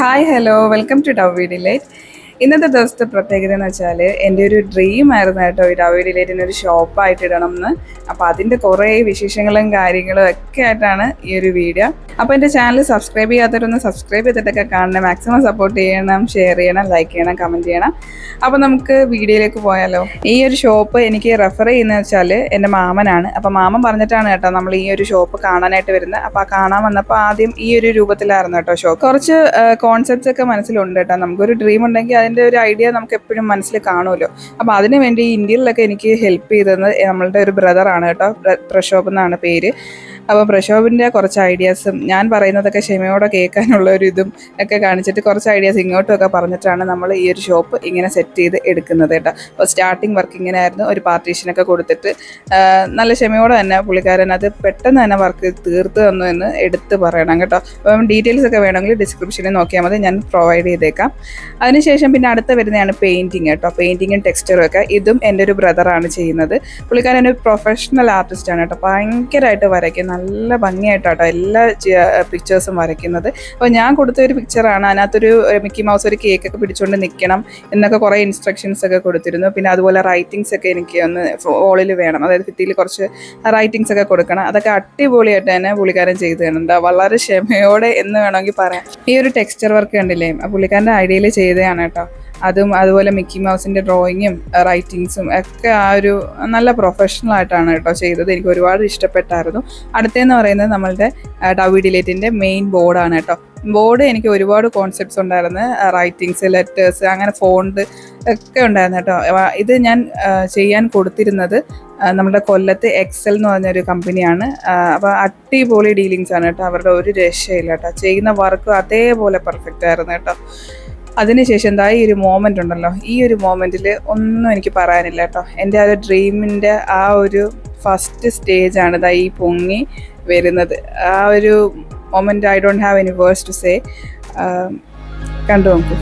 Hi hello welcome to dove delight ഇന്നത്തെ ദിവസത്തെ പ്രത്യേകത എന്ന് വെച്ചാൽ എന്റെ ഒരു ഡ്രീം ആയിരുന്നു കേട്ടോ ഡിലൈറ്റിന് ഒരു ഷോപ്പായിട്ട് ഇടണം എന്ന്. അപ്പോൾ അതിന്റെ കുറേ വിശേഷങ്ങളും കാര്യങ്ങളും ഒക്കെ ആയിട്ടാണ് ഈ ഒരു വീഡിയോ അപ്പോൾ എന്റെ ചാനൽ സബ്സ്ക്രൈബ് ചെയ്യാത്തവരൊന്ന് സബ്സ്ക്രൈബ് ചെയ്തിട്ടൊക്കെ കാണണം. മാക്സിമം സപ്പോർട്ട് ചെയ്യണം ഷെയർ ചെയ്യണം ലൈക്ക് ചെയ്യണം കമന്റ് ചെയ്യണം. അപ്പോൾ നമുക്ക് വീഡിയോയിലേക്ക് പോയാലോ. ഈ ഒരു ഷോപ്പ് എനിക്ക് റെഫർ ചെയ്യുന്നത് വെച്ചാൽ എന്റെ മാമനാണ്. അപ്പോൾ മാമൻ പറഞ്ഞിട്ടാണ് കേട്ടോ നമ്മൾ ഈ ഒരു ഷോപ്പ് കാണാനായിട്ട് വരുന്നത്. അപ്പോൾ ആ കാണാൻ വന്നപ്പോൾ ആദ്യം ഈ ഒരു രൂപത്തിലായിരുന്നു കേട്ടോ ഷോപ്പ് കുറച്ച് കോൺസെപ്റ്റ്സ് ഒക്കെ മനസ്സിലുണ്ട് കേട്ടോ. നമുക്കൊരു ഡ്രീം ഉണ്ടെങ്കിൽ അതിന്റെ ഒരു ഐഡിയ നമുക്ക് എപ്പോഴും മനസ്സിൽ കാണുമല്ലോ. അപ്പോൾ അതിനു വേണ്ടി ഇന്ത്യയിലൊക്കെ എനിക്ക് ഹെൽപ്പ് ചെയ്തത് നമ്മളുടെ ഒരു ബ്രദറാണ് കേട്ടോ. പ്രശോഭ് എന്നാണ് പേര്. അപ്പോൾ പ്രക്ഷോഭിന്റെ കുറച്ച് ഐഡിയാസും ഞാൻ പറയുന്നതൊക്കെ ക്ഷമയോടെ കേൾക്കാനുള്ള ഒരു ഇതും ഒക്കെ കാണിച്ചിട്ട് കുറച്ച് ഐഡിയാസ് ഇങ്ങോട്ടൊക്കെ പറഞ്ഞിട്ടാണ് നമ്മൾ ഈ ഒരു ഷോപ്പ് ഇങ്ങനെ സെറ്റ് ചെയ്ത് എടുക്കുന്നത് കേട്ടോ. അപ്പോൾ സ്റ്റാർട്ടിങ് വർക്ക് ഇങ്ങനെ ആയിരുന്നു ഒരു പാർട്ടീഷനൊക്കെ കൊടുത്തിട്ട് നല്ല ക്ഷമയോടെ തന്നെ പുള്ളിക്കാരൻ അത് പെട്ടെന്ന് തന്നെ വർക്ക് തീർത്ത് തന്നു എന്ന് എടുത്ത് പറയണം കേട്ടോ. അപ്പം ഡീറ്റെയിൽസ് ഒക്കെ വേണമെങ്കിൽ ഡിസ്ക്രിപ്ഷനിൽ നോക്കിയാൽ മതി. ഞാൻ പ്രൊവൈഡ് ചെയ്തേക്കാം. അതിനുശേഷം പിന്നെ അടുത്ത വരുന്നതാണ് പെയിന്റിങ് കേട്ടോ. പെയിന്റിങ്ങും ടെക്സ്ചറും ഒക്കെ. ഇതും എന്റെ ഒരു ബ്രദറാണ് ചെയ്യുന്നത്. പുള്ളിക്കാരൻ ഒരു പ്രൊഫഷണൽ ആർട്ടിസ്റ്റാണ് കേട്ടോ. ഭയങ്കരമായിട്ട് വരയ്ക്കും. നല്ല ഭംഗിയായിട്ടാട്ടോ എല്ലാ പിക്ചേഴ്സും വരയ്ക്കുന്നത്. അപ്പോൾ ഞാൻ കൊടുത്ത ഒരു പിക്ചറാണ് അതിനകത്തൊരു മിക്കി മൗസ് ഒരു കേക്ക് ഒക്കെ പിടിച്ചുകൊണ്ട് നിൽക്കണം എന്നൊക്കെ കുറേ ഇൻസ്ട്രക്ഷൻസ് ഒക്കെ കൊടുത്തിരുന്നു. പിന്നെ അതുപോലെ റൈറ്റിങ്സ് ഒക്കെ എനിക്ക് ഒന്ന് ഹോളിൽ വേണം. അതായത് ഭിത്തിയിൽ കുറച്ച് റൈറ്റിങ്സ് ഒക്കെ കൊടുക്കണം. അതൊക്കെ അടിപൊളിയായിട്ട് തന്നെ പുള്ളിക്കാരൻ ചെയ്തു തരുന്നുണ്ട്. വളരെ ക്ഷമയോടെ എന്ന് വേണമെങ്കിൽ പറയാം. ഈ ഒരു ടെക്സ്ചർ വർക്ക് കണ്ടില്ലേ? പുള്ളിക്കാരന്റെ ഐഡിയയിൽ ചെയ്തതാണ് കേട്ടോ. അതും അതുപോലെ മിക്കി മൗസിന്റെ ഡ്രോയിങ്ങും റൈറ്റിങ്സും ഒക്കെ ആ ഒരു നല്ല പ്രൊഫഷണൽ ആയിട്ടാണ് കേട്ടോ ചെയ്തത്. എനിക്ക് ഒരുപാട് ഇഷ്ടപ്പെട്ടായിരുന്നു. അടുത്തതെന്ന് പറയുന്നത് നമ്മളുടെ ഡവി ഡിലേറ്റിന്റെ മെയിൻ ബോർഡാണ് കേട്ടോ. ബോർഡ് എനിക്ക് ഒരുപാട് കോൺസെപ്റ്റ്സ് ഉണ്ടായിരുന്നു. റൈറ്റിങ്സ് ലെറ്റേഴ്സ് അങ്ങനെ ഫോണ്ട് ഒക്കെ ഉണ്ടായിരുന്നു കേട്ടോ. ഇത് ഞാൻ ചെയ്യാൻ കൊടുത്തിരുന്നത് നമ്മുടെ കൊല്ലത്ത് എക്സൽ എന്ന് പറഞ്ഞൊരു കമ്പനിയാണ് അപ്പോൾ അടിപൊളി ഡീലിങ്സ് ആണ് കേട്ടോ. അവരുടെ ഒരു രക്ഷയില്ല കേട്ടോ. ചെയ്യുന്ന വർക്ക് അതേപോലെ പെർഫെക്റ്റ് ആയിരുന്നു കേട്ടോ. അതിനുശേഷം എന്താ ഈ ഒരു മോമെന്റ് ഉണ്ടല്ലോ ഈ ഒരു മോമെന്റിൽ ഒന്നും എനിക്ക് പറയാനില്ല കേട്ടോ. എന്റെ ആ ഒരു ഡ്രീമിന്റെ ആ ഒരു ഫസ്റ്റ് സ്റ്റേജാണ് ഇതാ ഈ പൊങ്ങി വരുന്നത്. ആ ഒരു moment I don't have any words to say കണ്ടു നോക്കൂ.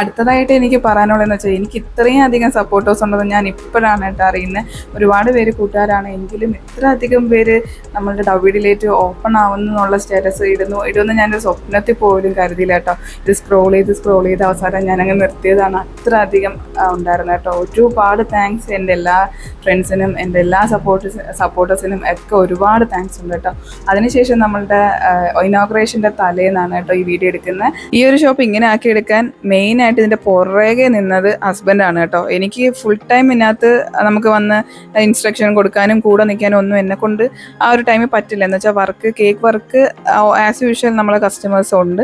അടുത്തതായിട്ട് എനിക്ക് പറയാനുള്ളതെന്ന് വെച്ചാൽ എനിക്ക് ഇത്രയും അധികം സപ്പോർട്ടേഴ്സ് ഉണ്ടെന്ന് ഞാൻ ഇപ്പോഴാണ് കേട്ടോ അറിയുന്നത് ഒരുപാട് പേര് കൂട്ടുകാരാണ്. എങ്കിലും ഇത്ര അധികം പേര് നമ്മളുടെ ഡബിഡിലേറ്റ് ഓപ്പൺ ആവുന്നു എന്നുള്ള സ്റ്റാറ്റസ് ഇടുന്നു. ഇടുമെന്ന് ഞാനൊരു സ്വപ്നത്തിൽ പോലും കരുതിയില്ല കേട്ടോ. ഇത് സ്ക്രോൾ ചെയ്ത് സ്ക്രോൾ ചെയ്ത് അവസാനം ഞാനങ്ങ് നിർത്തിയതാണ്. അത്ര അധികം ഉണ്ടായിരുന്നത് ഉണ്ടായിരുന്നു കേട്ടോ. ഒരുപാട് താങ്ക്സ് എന്റെ എല്ലാ ഫ്രണ്ട്സിനും എന്റെ എല്ലാ സപ്പോർട്ടേഴ്സ് സപ്പോർട്ടേഴ്സിനും ഒക്കെ ഒരുപാട് താങ്ക്സ് ഉണ്ട് കേട്ടോ. അതിനുശേഷം നമ്മളുടെ ഇനോഗ്രേഷന്റെ തലേന്നാണ് കേട്ടോ ഈ വീഡിയോ എടുക്കുന്നത്. ഈ ഒരു ഷോപ്പ് ഇങ്ങനെ ആക്കി എടുക്കാൻ മെയിനായിട്ട് ഇതിന്റെ പുറകെ നിന്നത് ഹസ്ബൻഡാണ് കേട്ടോ. എനിക്ക് ഫുൾ ടൈം ഇതിനകത്ത് നമുക്ക് വന്ന് ഇൻസ്ട്രക്ഷൻ കൊടുക്കാനും കൂടെ നിൽക്കാനും ഒന്നും എന്നെ കൊണ്ട് ആ ഒരു ടൈമിൽ പറ്റില്ല. എന്ന് വെച്ചാൽ work cake work as usual നമ്മളെ കസ്റ്റമേഴ്സ് ഉണ്ട്.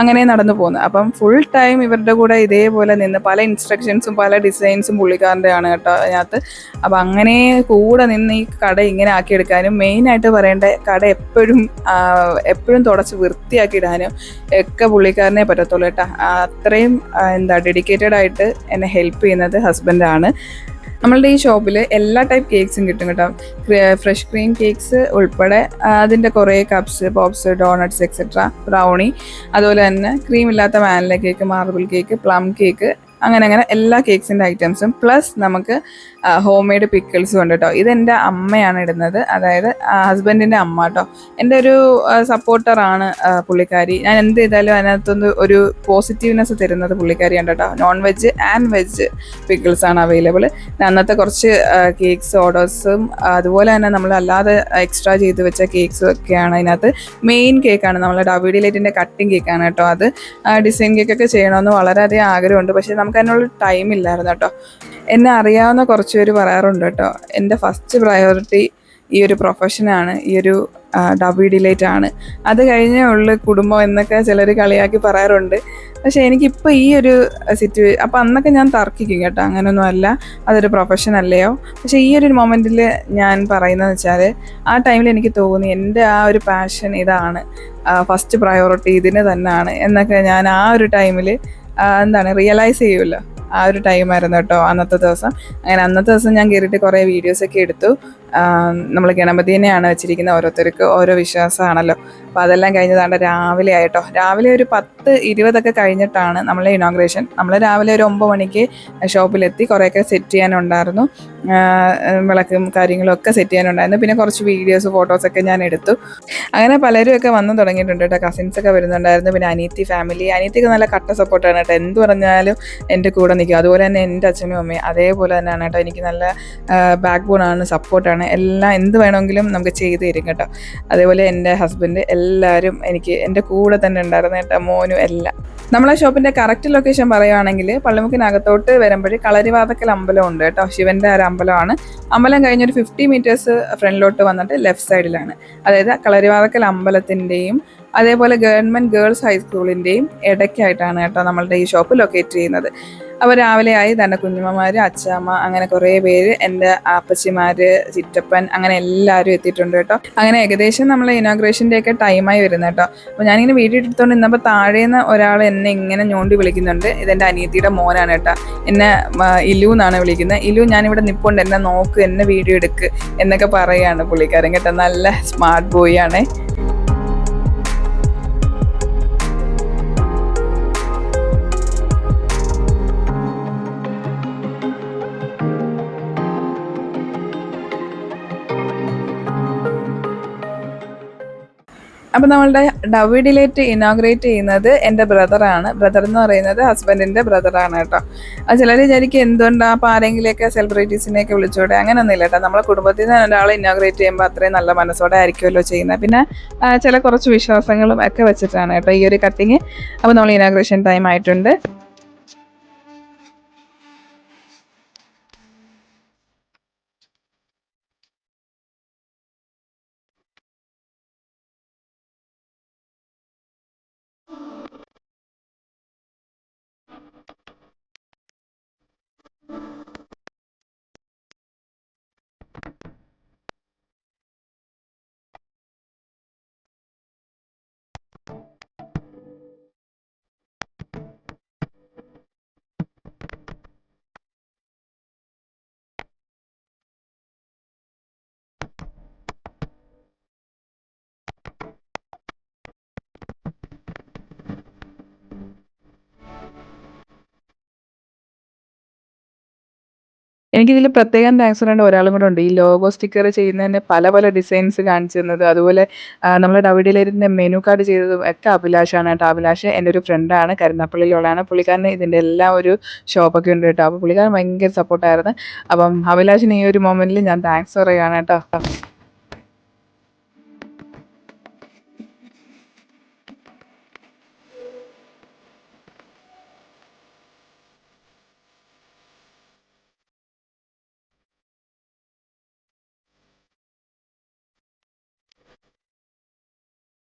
അങ്ങനെ നടന്നു പോകുന്നത് അപ്പം ഫുൾ ടൈം ഇവരുടെ കൂടെ ഇതേപോലെ നിന്ന് പല ഇൻസ്ട്രക്ഷൻസും പല ഡിസൈൻസും പുള്ളിക്കാരന്റെ ആണ് കേട്ടോ അതിനകത്ത് അപ്പം അങ്ങനെ കൂടെ നിന്ന് ഈ കട ഇങ്ങനെ ആക്കിയെടുക്കാനും മെയിനായിട്ട് പറയേണ്ട കട എപ്പോഴും എപ്പോഴും തുടച്ച് വൃത്തിയാക്കി ഇടാനും ഒക്കെ പുള്ളിക്കാരനെ പറ്റത്തുള്ളൂ കേട്ടോ. അത്രയും എന്താ ഡെഡിക്കേറ്റഡ് ആയിട്ട് എന്നെ ഹെൽപ്പ് ചെയ്യുന്നത് ഹസ്ബൻഡാണ് നമ്മളുടെ ഈ ഷോപ്പിൽ എല്ലാ ടൈപ്പ് കേക്ക്സും കിട്ടും കേട്ടോ. ഫ്രഷ് ക്രീം കേക്ക്സ് ഉൾപ്പെടെ അതിന്റെ കുറേ cups pops donuts etcetera brownie അതുപോലെ തന്നെ ക്രീം ഇല്ലാത്ത vanilla cake marble cake plum cake അങ്ങനെ അങ്ങനെ എല്ലാ കേക്ക്സിന്റെ ഐറ്റംസും പ്ലസ് നമുക്ക് ഹോം മെയ്ഡ് പിക്കിൾസും ഉണ്ട് കേട്ടോ ഇതെന്റെ അമ്മയാണ് ഇടുന്നത്. അതായത് ഹസ്ബൻഡിന്റെ അമ്മ കേട്ടോ എന്റെ ഒരു സപ്പോർട്ടറാണ് പുള്ളിക്കാരി. ഞാൻ എന്ത് ചെയ്താലും അതിനകത്തൊന്ന് ഒരു പോസിറ്റീവ്നെസ് തരുന്നത് പുള്ളിക്കാരിയാണ് കേട്ടോ non veg and veg pickles ആണ് അവൈലബിൾ അന്നത്തെ കുറച്ച് കേക്ക്സ് ഓർഡേഴ്സും അതുപോലെ തന്നെ നമ്മൾ അല്ലാതെ എക്സ്ട്രാ ചെയ്ത് വെച്ച കേക്ക്സും ഒക്കെയാണ് അതിനകത്ത്. മെയിൻ കേക്കാണ് നമ്മളെ ഡബിഡി ലൈറ്റിന്റെ കട്ടിങ് കേക്കാണ് കേട്ടോ അത്. ഡിസൈൻ കേക്കൊക്കെ ചെയ്യണമെന്ന് വളരെയധികം ആഗ്രഹമുണ്ട്. പക്ഷേ നമുക്ക് അതിനുള്ള ടൈം ഇല്ലായിരുന്നു കേട്ടോ എന്നെ അറിയാവുന്ന കുറച്ച് പേര് പറയാറുണ്ട് കേട്ടോ. എന്റെ ഫസ്റ്റ് പ്രയോറിറ്റി ഈ ഒരു പ്രൊഫഷനാണ് ഈ ഒരു ഡബിൾ ഡിലേറ്റ് ആണ്. അത് കഴിഞ്ഞേ ഉള്ളു കുടുംബം എന്നൊക്കെ ചിലർ കളിയാക്കി പറയാറുണ്ട്. പക്ഷേ എനിക്കിപ്പോൾ ഈ ഒരു സിറ്റുവേ അപ്പോൾ അന്നൊക്കെ ഞാൻ തർക്കിക്കും കേട്ടോ. അങ്ങനെയൊന്നും അല്ല അതൊരു പ്രൊഫഷൻ അല്ലയോ. പക്ഷേ ഈ ഒരു മൊമെന്റിൽ ഞാൻ പറയുന്നതെന്ന് വെച്ചാൽ ആ ടൈമിൽ എനിക്ക് തോന്നി എന്റെ ആ ഒരു പാഷൻ ഇതാണ്. ഫസ്റ്റ് പ്രയോറിറ്റി ഇതിന് തന്നെയാണ് എന്നൊക്കെ ഞാൻ ആ ഒരു ടൈമിൽ എന്താണ് റിയലൈസ് ചെയ്യുമല്ലോ ആ ഒരു ടൈമായിരുന്നു കേട്ടോ അന്നത്തെ ദിവസം. അങ്ങനെ അന്നത്തെ ദിവസം ഞാൻ കയറിയിട്ട് കുറേ വീഡിയോസൊക്കെ എടുത്തു. നമ്മൾ ഗണപതിനെയാണ് വെച്ചിരിക്കുന്നത് ഓരോരുത്തർക്ക് ഓരോ വിശ്വാസമാണല്ലോ. അപ്പോൾ അതെല്ലാം കഴിഞ്ഞതാണ്ട് രാവിലെ ആയിട്ടോ. രാവിലെ ഒരു പത്ത് ഇരുപതൊക്കെ കഴിഞ്ഞിട്ടാണ് നമ്മളെ ഇനോഗ്രേഷൻ നമ്മൾ രാവിലെ ഒരു ഒമ്പത് മണിക്ക് ഷോപ്പിലെത്തി കുറേയൊക്കെ സെറ്റ് ചെയ്യാനുണ്ടായിരുന്നു. വിളക്കും കാര്യങ്ങളും ഒക്കെ സെറ്റ് ചെയ്യാനുണ്ടായിരുന്നു. പിന്നെ കുറച്ച് വീഡിയോസ് ഫോട്ടോസൊക്കെ ഞാൻ എടുത്തു. അങ്ങനെ പലരും ഒക്കെ വന്നു തുടങ്ങിയിട്ടുണ്ട് കേട്ടോ. കസിൻസ് ഒക്കെ വരുന്നുണ്ടായിരുന്നു. പിന്നെ അനീത്തി ഫാമിലി അനീത്തിക്ക് നല്ല കട്ട സപ്പോർട്ടാണ് കേട്ടോ. എന്ത് പറഞ്ഞാലും എന്റെ കൂടെ നിൽക്കും. അതുപോലെ തന്നെ എന്റെ അച്ഛനും അമ്മയും. അതേപോലെ തന്നെയാണ് കേട്ടോ. എനിക്ക് നല്ല ബാക്ക് ബോണാണ് സപ്പോർട്ടാണ് എല്ലാം എന്ത് വേണമെങ്കിലും നമുക്ക് ചെയ്തു തരും കേട്ടോ. അതേപോലെ എന്റെ ഹസ്ബൻഡ് എല്ലാവരും എനിക്ക് എന്റെ കൂടെ തന്നെ ഉണ്ടായിരുന്നു കേട്ടോ മോനും എല്ലാം. നമ്മളെ ഷോപ്പിന്റെ കറക്റ്റ് ലൊക്കേഷൻ പറയുകയാണെങ്കിൽ പള്ളിമുക്കിനകത്തോട്ട് വരുമ്പോൾ കളരിവാതക്കൽ അമ്പലം ഉണ്ട് കേട്ടോ. ശിവന്റെ ഒരു അമ്പലമാണ്. അമ്പലം കഴിഞ്ഞൊരു ഫിഫ്റ്റി മീറ്റേഴ്സ് ഫ്രണ്ടിലോട്ട് വന്നിട്ട് ലെഫ്റ്റ് സൈഡിലാണ് അതായത് കളരിവാതക്കൽ അമ്പലത്തിന്റെയും അതേപോലെ ഗവൺമെന്റ് ഗേൾസ് ഹൈസ്കൂളിന്റെയും ഇടയ്ക്കായിട്ടാണ് കേട്ടോ നമ്മളുടെ ഈ ഷോപ്പ് ലൊക്കേറ്റ് ചെയ്യുന്നത്. അപ്പോൾ രാവിലെ ആയി തന്നെ കുഞ്ഞുമ്മമാർ അച്ചാമ്മ അങ്ങനെ കുറേ പേര് എന്റെ അപ്പച്ചിമാർ ചിറ്റപ്പൻ അങ്ങനെ എല്ലാവരും എത്തിയിട്ടുണ്ട് കേട്ടോ. അങ്ങനെ ഏകദേശം നമ്മൾ ഇനോഗ്രേഷന്റെ ഒക്കെ ടൈമായി വരുന്നത് കേട്ടോ. അപ്പോൾ ഞാനിങ്ങനെ വീഡിയോ എടുത്തുകൊണ്ട് നിന്നപ്പോൾ താഴേന്ന് ഒരാൾ എന്നെ ഇങ്ങനെ ഞോണ്ടി വിളിക്കുന്നുണ്ട്. ഇതെന്റെ അനിയത്തിയുടെ മോനാണ് കേട്ടോ. എന്നെ ഇലു എന്നാണ് വിളിക്കുന്നത്. ഇലു ഞാനിവിടെ നിപ്പുണ്ട്. എന്നെ നോക്ക് എന്നെ വീഡിയോ എടുക്ക് എന്നൊക്കെ പറയുകയാണ് പുള്ളിക്കാരൻ കേട്ടോ. നല്ല സ്മാർട്ട് ബോയ് ആണേ. അപ്പോൾ നമ്മളുടെ ഡവിഡിലേറ്റ് ഇനോഗ്രേറ്റ് ചെയ്യുന്നത് എന്റെ ബ്രദറാണ്. ബ്രദർ എന്ന് പറയുന്നത് ഹസ്ബൻഡിന്റെ ബ്രദറാണ് കേട്ടോ. അത് ചിലർ വിചാരിക്കും എന്തുകൊണ്ടാണ് അപ്പോൾ ആരെങ്കിലുമൊക്കെ സെലിബ്രിറ്റീസിനെയൊക്കെ വിളിച്ചോടെ? അങ്ങനെയൊന്നും ഇല്ല കേട്ടോ. നമ്മളെ കുടുംബത്തിൽ നിന്ന് ഒരാൾ ഇനോഗ്രേറ്റ് ചെയ്യുമ്പോൾ അത്രയും നല്ല മനസ്സോടെ ആയിരിക്കുമല്ലോ ചെയ്യുന്നത്. പിന്നെ ചില കുറച്ച് വിശ്വാസങ്ങളും ഒക്കെ വെച്ചിട്ടാണ് കേട്ടോ ഈ ഒരു കട്ടിങ് അപ്പോൾ നമ്മൾ ഇനോഗ്രേഷൻ ടൈം ആയിട്ടുണ്ട്. എനിക്കിതിൽ പ്രത്യേകം താങ്ക്സ് പറയേണ്ട ഒരാളും കൂടെ ഉണ്ട്. ഈ ലോഗോ സ്റ്റിക്കർ ചെയ്യുന്നതിന് പല പല ഡിസൈൻസ് കാണിച്ചു തന്നത്. അതുപോലെ നമ്മുടെ ഡവിഡിലിരുന്ന് മെനു കാർഡ് ചെയ്തതും ഒക്കെ അഭിലാഷാണ് കേട്ടോ. അഭിലാഷ് എന്റെ ഒരു ഫ്രണ്ടാണ് കരുനാപ്പള്ളിയിലുള്ളതാണ്. പുള്ളിക്കാരന് ഇതിന്റെ എല്ലാം ഒരു ഷോപ്പൊക്കെ ഉണ്ട് കേട്ടോ. അപ്പോൾ പുള്ളിക്കാരൻ ഭയങ്കര സപ്പോർട്ടായിരുന്നു അപ്പം അഭിലാഷിന് ഈ ഒരു മൊമെന്റിൽ ഞാൻ താങ്ക്സ് പറയുകയാണ് കേട്ടോ.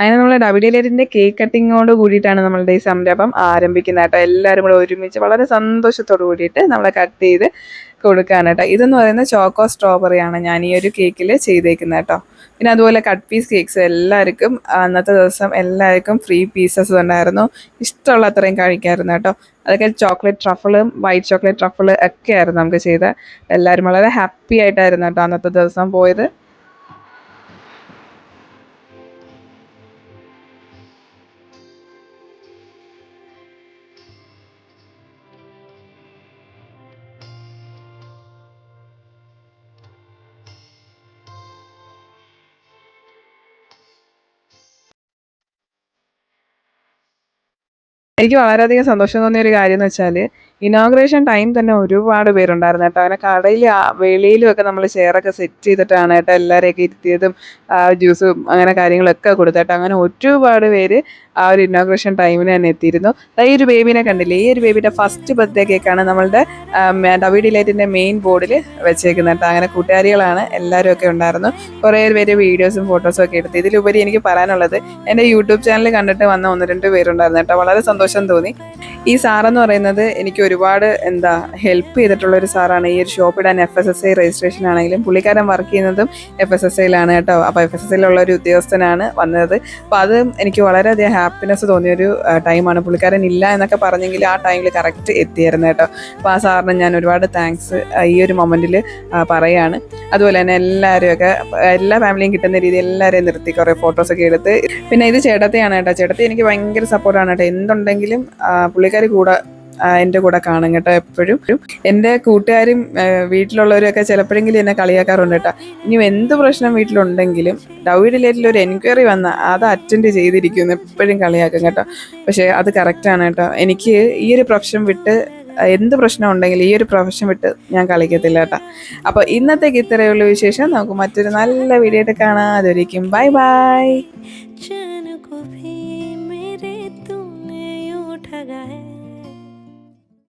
അങ്ങനെ നമ്മൾ ഡബിഡിലേറ്റിന്റെ കേക്ക് കട്ടിങ്ങോട് കൂടിയിട്ടാണ് നമ്മളുടെ ഈ സംരംഭം ആരംഭിക്കുന്നത് കേട്ടോ. എല്ലാവരും കൂടെ ഒരുമിച്ച് വളരെ സന്തോഷത്തോടു കൂടിയിട്ട് നമ്മൾ കട്ട് ചെയ്ത് കൊടുക്കുകയാണ് കേട്ടോ. ഇതെന്ന് പറയുന്നത് ചോക്കോ സ്ട്രോബെറി ആണ് ഞാൻ ഈ ഒരു കേക്കിൽ ചെയ്തേക്കുന്നത് കേട്ടോ. പിന്നെ അതുപോലെ കട്ട് പീസ് കേക്ക്സ് എല്ലാവർക്കും അന്നത്തെ ദിവസം എല്ലാവർക്കും ഫ്രീ പീസസ് ഉണ്ടായിരുന്നു. ഇഷ്ടമുള്ള അത്രയും കഴിക്കാമായിരുന്നു കേട്ടോ. അതൊക്കെ ചോക്ലേറ്റ് ട്രഫിളും വൈറ്റ് ചോക്ലേറ്റ് ട്രഫിൾ ഒക്കെ ആയിരുന്നു നമുക്ക് ചെയ്ത് എല്ലാവരും വളരെ ഹാപ്പി ആയിട്ടായിരുന്നു കേട്ടോ അന്നത്തെ ദിവസം പോയത്. എനിക്ക് വളരെയധികം സന്തോഷം തോന്നിയ ഒരു കാര്യം എന്ന് വെച്ചാൽ ഇനോഗ്രേഷൻ ടൈം തന്നെ ഒരുപാട് പേരുണ്ടായിരുന്നു കേട്ടോ. അങ്ങനെ കടയിൽ വെളിയിലും ഒക്കെ നമ്മൾ ചെയറൊക്കെ സെറ്റ് ചെയ്തിട്ടാണ് കേട്ടോ എല്ലാവരെയൊക്കെ ഇരുത്തിയതും ജ്യൂസും അങ്ങനെ കാര്യങ്ങളൊക്കെ കൊടുത്തേട്ടോ അങ്ങനെ ഒരുപാട് പേര് ആ ഒരു ഇനോഗ്രേഷൻ ടൈമിന് തന്നെ എത്തിയിരുന്നു. ഈ ഒരു ബേബിനെ കണ്ടില്ലേ? ഈ ഒരു ബേബിയുടെ ഫസ്റ്റ് ബർത്ത്ഡേ കേക്കാണ് നമ്മളുടെ ഡബി ഡിലൈറ്റിന്റെ മെയിൻ ബോർഡിൽ വെച്ചേക്കുന്നത് കേട്ടോ. അങ്ങനെ കൂട്ടുകാരികളാണ് എല്ലാവരും ഒക്കെ ഉണ്ടായിരുന്നു. കുറേ പേര് വീഡിയോസും ഫോട്ടോസും ഒക്കെ എടുത്ത്. ഇതിലുപരി എനിക്ക് പറയാനുള്ളത് എന്റെ യൂട്യൂബ് ചാനൽ കണ്ടിട്ട് വന്ന ഒന്ന് രണ്ട് പേരുണ്ടായിരുന്നു കേട്ടോ. വളരെ സന്തോഷം തോന്നി. ഈ സാറെന്ന് പറയുന്നത് എനിക്ക് ഒരുപാട് എന്താ ഹെൽപ്പ് ചെയ്തിട്ടുള്ള ഒരു സാറാണ്. ഈ ഒരു ഷോപ്പ് ഇടാൻ F S S I registration ആണെങ്കിലും പുള്ളിക്കാരൻ വർക്ക് ചെയ്യുന്നതും എഫ് എസ് എസ് ഐയിലാണ് കേട്ടോ. അപ്പോൾ എഫ് എസ് എസ് ഐയിലുള്ള ഒരു ഉദ്യോഗസ്ഥനാണ് വന്നത്. അപ്പോൾ അത് എനിക്ക് വളരെയധികം ഹാപ്പിനെസ് തോന്നിയൊരു ടൈമാണ് പുള്ളിക്കാരൻ ഇല്ല എന്നൊക്കെ പറഞ്ഞെങ്കിൽ ആ ടൈമിൽ കറക്റ്റ് എത്തിയായിരുന്നു കേട്ടോ. അപ്പോൾ ആ സാറിന് ഞാൻ ഒരുപാട് താങ്ക്സ് ഈ ഒരു മൊമെന്റിൽ പറയാണ്. അതുപോലെ തന്നെ എല്ലാവരും ഒക്കെ എല്ലാ ഫാമിലിയും കിട്ടുന്ന രീതിയിൽ എല്ലാവരെയും നിർത്തി കുറേ ഫോട്ടോസൊക്കെ എടുത്ത്. പിന്നെ ഇത് ചേട്ടത്തെയാണ് കേട്ടോ. ചേട്ടത്തി എനിക്ക് ഭയങ്കര സപ്പോർട്ടാണ് കേട്ടോ. എന്തുണ്ടെങ്കിലും പുള്ളിക്കാർ കൂടെ എന്റെ കൂടെ കാണും കേട്ടോ എപ്പോഴും. എന്റെ കൂട്ടുകാരും വീട്ടിലുള്ളവരൊക്കെ ചിലപ്പോഴെങ്കിലും എന്നെ കളിയാക്കാറുണ്ട് കേട്ടോ. ഇനി എന്ത് പ്രശ്നം വീട്ടിലുണ്ടെങ്കിലും ഡൗ ഡിലേറ്റിൽ ഒരു എൻക്വയറി വന്ന അത് അറ്റൻഡ് ചെയ്തിരിക്കുന്നു എപ്പോഴും കളിയാക്കും കേട്ടോ. പക്ഷേ അത് കറക്റ്റാണ് കേട്ടോ. എനിക്ക് ഈ ഒരു പ്രൊഫഷൻ വിട്ട് എന്ത് പ്രശ്നം ഉണ്ടെങ്കിലും ഈ ഒരു പ്രൊഫഷൻ വിട്ട് ഞാൻ കളിക്കത്തില്ല കേട്ടോ. അപ്പോൾ ഇന്നത്തേക്ക് ഇത്രയുള്ള വിശേഷം. നമുക്ക് മറ്റൊരു നല്ല വീഡിയോ ആയിട്ട് കാണാം. Bye bye